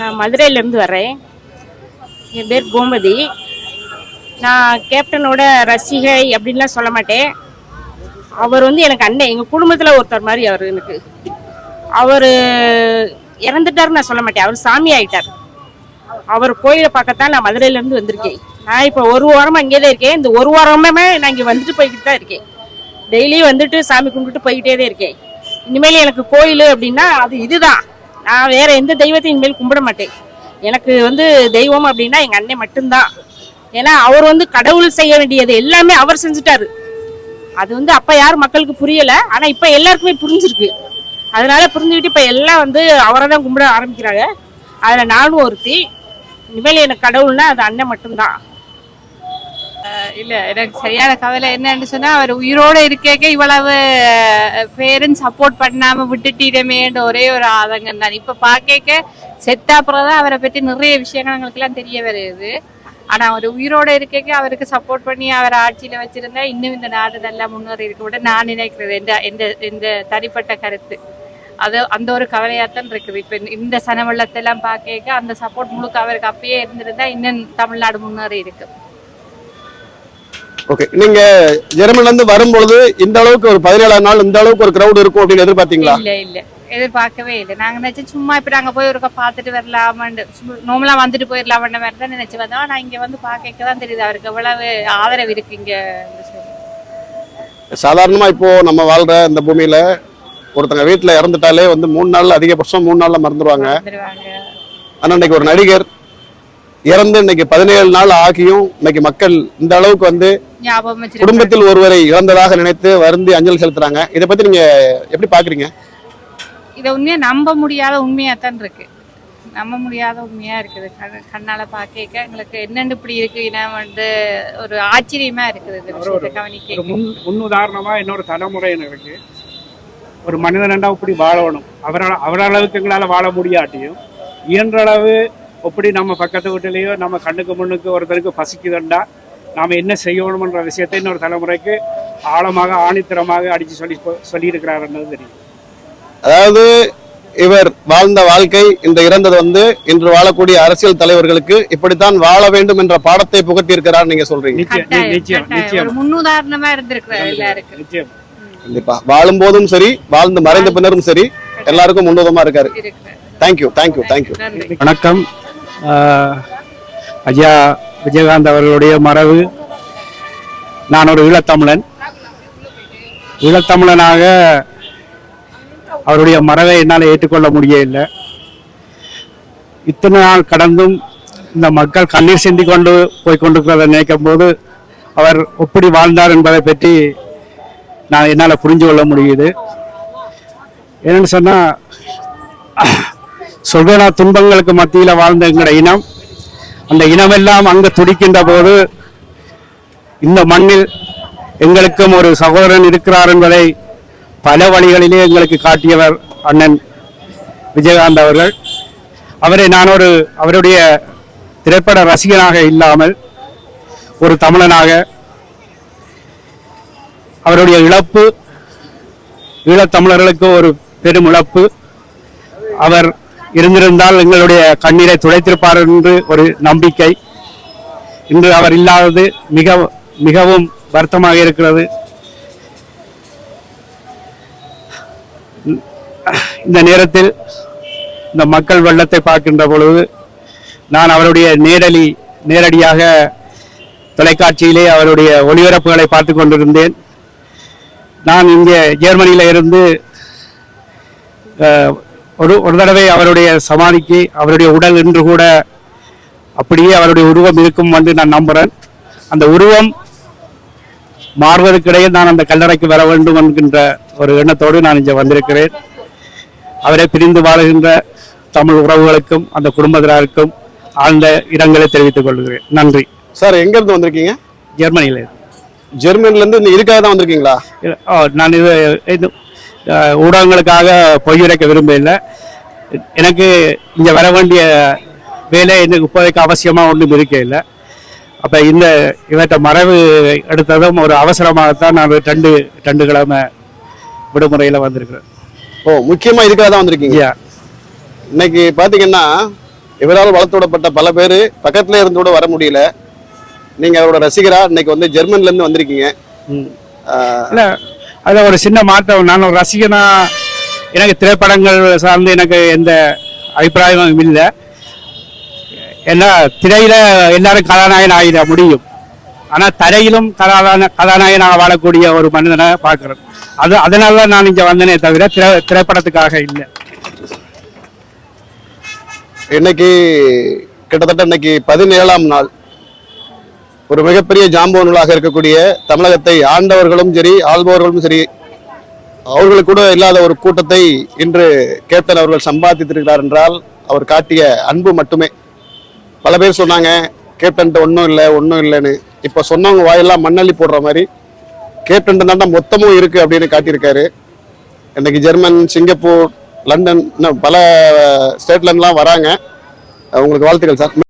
நான் மதுரையிலேருந்து வரேன் என் பேர் கோமதி. நான் கேப்டனோட ரசிகை அப்படின்லாம் சொல்ல மாட்டேன். அவர் வந்து எனக்கு அண்ணன். எங்கள் குடும்பத்தில் ஒருத்தர் மாதிரி அவர் எனக்கு. அவர் இறந்துட்டாருன்னு நான் சொல்ல மாட்டேன். அவர் சாமி ஆகிட்டார் அவர் கோயிலை பார்க்கத்தான் நான் மதுரையிலேருந்து வந்திருக்கேன். நான் இப்போ ஒரு வாரமாக இங்கே தான் இருக்கேன். இந்த ஒரு வாரமே நான் இங்கே வந்துட்டு போய்கிட்டு தான் இருக்கேன். டெய்லியும் வந்துட்டு சாமி கும்பிட்டுட்டு போய்கிட்டே தான் இருக்கேன். இனிமேல் எனக்கு கோயில் அப்படின்னா அது இதுதான். நான் வேற எந்த தெய்வத்தையும் இனிமேல் கும்பிட மாட்டேன். எனக்கு வந்து தெய்வம் அப்படின்னா எங்கள் அண்ணன் மட்டும்தான். ஏன்னா அவர் வந்து கடவுள் செய்ய வேண்டியது எல்லாமே அவர் செஞ்சுட்டாரு. அது வந்து அப்போ யார் மக்களுக்கு புரியலை. ஆனால் இப்போ எல்லாருக்குமே புரிஞ்சிருக்கு. அதனால புரிஞ்சுக்கிட்டு இப்போ எல்லாம் வந்து அவரை தான் கும்பிட ஆரம்பிக்கிறாங்க. அதில் நானும் ஒருத்தி. இனிமேல் எனக்கு கடவுள்னா அது அண்ணன் மட்டும்தான். இல்ல எனக்கு சரியான கவலை என்னன்னு சொன்னா அவர் உயிரோட இருக்கேக்க இவ்வளவு பேரும் சப்போர்ட் பண்ணாம விட்டுட்டிடமேன்ற ஒரே ஒரு ஆதங்கம் தான். இப்ப பாக்க செத்த அப்புறம் தான் அவரை பற்றி நிறைய விஷயங்கள் எங்களுக்கு எல்லாம் தெரிய வருது. ஆனா அவர் உயிரோட இருக்கேக்க அவருக்கு சப்போர்ட் பண்ணி அவர் ஆட்சியில வச்சிருந்தா இன்னும் இந்த நாடு நல்லா முன்னேறி இருக்க விட நான் நினைக்கிறது எந்த எந்த இந்த தனிப்பட்ட கருத்து. அது அந்த ஒரு கவலையாத்தான் இருக்குது. இப்ப இந்த- சனவெள்ளத்தெல்லாம் சனவெள்ளத்தை எல்லாம் பார்க்க அந்த சப்போர்ட் முழுக்க அவருக்கு அப்பயே இருந்திருந்தா இன்னும் தமிழ்நாடு முன்னேறி இருக்கு. ஓகே நீங்க ஜெர்மன்ல இருந்து வரும்பொழுது இந்த அளவுக்கு ஒரு பதினேழாம் நாள் இந்த அளவுக்கு ஒரு கிரௌட் இருக்கும் அப்படின்னு எதிர்பார்த்தீங்களா? இல்ல இல்ல. எதிர்பார்க்கவே இல்லை. நாங்க நினைச்சு சும்மா இப்ப நாங்க போய் ஒருக்கா பார்த்துட்டு வரலாமான்னு நோமலா வந்துட்டு போயிடலாமன்ற மாதிரி தான் நினைச்சு வந்தோம் ஆனா இங்க வந்து பார்க்க தான் தெரியுது. அவருக்கு எவ்வளவு ஆதரவு இருக்கு இங்க. சாதாரணமா இப்போ நம்ம வாழ்ற இந்த பூமியில ஒருத்தங்க வீட்டுல இறந்துட்டாலே வந்து மூணு நாள்ல அதிகபட்சம் மூணு நாள்ல மறந்துடுவாங்க ஆனா இன்னைக்கு ஒரு நடிகர் இறந்து இன்னைக்கு பதினேழு நாள் ஆகியும் இன்னைக்கு மக்கள் இந்த அளவுக்கு வந்து குடும்பத்தில் ஒருவரை இறந்ததாக நினைத்து வருந்தி அஞ்சலி செலுத்துறாங்க. இதை பத்தி நீங்க எப்படி பாக்குறீங்க? இதை உண்மையா நம்ப முடியாத உண்மையா தான் இருக்கு. நம்ப முடியாத உண்மையா இருக்குது. கண்- கண்ணால பார்க்க எங்களுக்கு என்னென்னு இப்படி இருக்கு ஏன்னா வந்து ஒரு ஆச்சரியமா இருக்குது கவனிக்க. முன் முன் உதாரணமா இன்னொரு தலைமுறையினருக்கு ஒரு மனிதனண்டா இப்படி வாழணும். அவரால் அவரளவுக்கு எங்களால் வாழ முடியாட்டியும் இயன்ற எப்படி நம்ம பக்கத்து வீட்டிலேயோ நம்ம கண்ணுக்கு முன்னுக்கு ஒருத்தருக்கு பசிக்குதுண்டா நாம் என்ன செய்யணுமன்ற விஷயத்தை இன்னொரு தலைமுறைக்கு ஆழமாக ஆணித்தரமாக அடித்து சொல்லி சொல்லியிருக்கிறாருன்றது தெரியும். அதாவது இவர் வாழ்ந்த வாழ்க்கை இன்று இறந்தது வந்து இன்று வாழக்கூடிய அரசியல் தலைவர்களுக்கு இப்படித்தான் வாழ வேண்டும் என்ற பாடத்தை புகட்டி இருக்கிறார் நீங்க சொல்றீங்க. கண்டிப்பா வாழும் போதும் சரி வாழ்ந்து மறைந்த பின்னரும் சரி எல்லாருக்கும் முன்னுதமா இருக்காரு. தேங்க்யூ தேங்க்யூ தேங்க்யூ வணக்கம். ஐயா விஜயகாந்த் அவர்களுடைய மரபு. நான் ஒரு ஈழத்தமிழன். ஈழத்தமிழனாக அவருடைய மரபை என்னால் ஏற்றுக்கொள்ள முடியவில்லை. இத்தனை நாள் கடந்தும் இந்த மக்கள் கண்ணீர் சிந்தி கொண்டு போய் கொண்டிருக்கிறத நினைக்கும் போது அவர் எப்படி வாழ்ந்தார் என்பதை பற்றி நான் என்னால் புரிஞ்சு கொள்ள முடியுது. என்னன்னு சொன்னால் சொல்வேனா துன்பங்களுக்கு மத்தியில் வாழ்ந்த எங்களோட இனம். அந்த இனமெல்லாம் அங்கு துடிக்கின்ற போது இந்த மண்ணில் எங்களுக்கும் ஒரு சகோதரன் இருக்கிறார் என்பதை பல வழிகளிலே எங்களுக்கு காட்டியவர் அண்ணன் விஜயகாந்த் அவர்கள். அவரை நான் ஒரு அவருடைய திரைப்பட ரசிகனாக இல்லாமல் ஒரு தமிழனாக அவருடைய இழப்பு ஈழத்தமிழர்களுக்கு ஒரு பெரும் இழப்பு. அவர் இருந்திருந்தால் எங்களுடைய கண்ணீரை துடைத்திருப்பார் என்று ஒரு நம்பிக்கை. இன்று அவர் இல்லாதது மிக மிகவும் வருத்தமாக இருக்கிறது. இந்த நேரத்தில் இந்த மக்கள் வெள்ளத்தை பார்க்கின்ற பொழுது நான் அவருடைய நேரடி நேரடியாக தொலைக்காட்சியிலே அவருடைய ஒளிபரப்புகளை பார்த்து கொண்டிருந்தேன். நான் இங்கே ஜெர்மனியில இருந்து ஒரு ஒரு தடவை அவருடைய சமாதிக்கு அவருடைய உடல் இன்று கூட அப்படியே அவருடைய உருவம் இருக்கும் என்று நான் நம்புகிறேன் அந்த உருவம் மாறுவதற்கிடையே நான் அந்த கல்லறைக்கு வர வேண்டும் என்கின்ற ஒரு எண்ணத்தோடு நான் இங்கே வந்திருக்கிறேன். அவரை பிரிந்து வாழுகின்ற தமிழ் உறவுகளுக்கும் அந்த குடும்பத்தினருக்கும் ஆழ்ந்த இரங்கலை தெரிவித்துக் கொள்கிறேன். நன்றி. சார் எங்க இருந்து வந்திருக்கீங்க? ஜெர்மனியில் ஜெர்மன்ல இருந்து இந்த இதுக்காக தான் வந்திருக்கீங்களா? நான் இது ஊடகங்களுக்காக பொய்யுரைக்க விரும்பவில்லை. எனக்கு இங்கே வர வேண்டிய வேலை எனக்கு இப்போதைக்கு அவசியமாக ஒன்றும் இருக்க இல்லை. அப்போ இந்த இவற்றை மறைவு எடுத்ததும் ஒரு அவசரமாகத்தான் நான் ரெண்டு ரெண்டு கிழமை விடுமுறையில் வந்திருக்கிறேன். ஓ முக்கியமா இதுக்காக தான் வந்திருக்கீங்க இன்னைக்கு பாத்தீங்கன்னா இவரால் வளர்த்துவிடப்பட்ட பல பேர் பக்கத்துல இருந்து கூட வர முடியல. நீங்க அவரோட ரசிகரா இன்னைக்கு வந்து ஜெர்மன்ல இருந்து வந்திருக்கீங்க. இல்ல அதில் ஒரு சின்ன மாற்றம். நான் ஒரு ரசிகனா எனக்கு திரைப்படங்கள் சார்ந்து எனக்கு எந்த அபிப்பிராயமும் இல்லை. ஏன்னா திரையில எல்லாரும் கதாநாயகன் ஆகிட முடியும். ஆனால் தரையிலும் கதாநாய கதாநாயகனாக வாழக்கூடிய ஒரு மனிதனை பார்க்குறேன் அது அதனால தான் நான் இங்கே வந்தேனே தவிர திரை திரைப்படத்துக்காக இல்லை. இன்னைக்கு கிட்டத்தட்ட இன்னைக்கு பதினேழாம் நாள். ஒரு மிகப்பெரிய ஜாம்போ நூலாக இருக்கக்கூடிய தமிழகத்தை ஆண்டவர்களும் சரி ஆள்பவர்களும் சரி அவர்களுக்கு கூட இல்லாத ஒரு கூட்டத்தை இன்று கேப்டன் அவர்கள் சம்பாதித்திருக்கிறார் என்றால் அவர் காட்டிய அன்பு மட்டுமே. பல பேர் சொன்னாங்க கேப்டன்ட்ட ஒன்றும் இல்லை ஒன்றும் இல்லைன்னு. இப்போ சொன்னவங்க வாயெல்லாம் மண்ணள்ளி போடுற மாதிரி கேப்டன் தான் மொத்தமும் இருக்குது அப்படின்னு காட்டியிருக்காரு. இன்னைக்கு ஜெர்மன் சிங்கப்பூர் லண்டன் இன்னும் பல ஸ்டேட்லேருந்துலாம் வராங்க. உங்களுக்கு வாழ்த்துக்கள் சார்.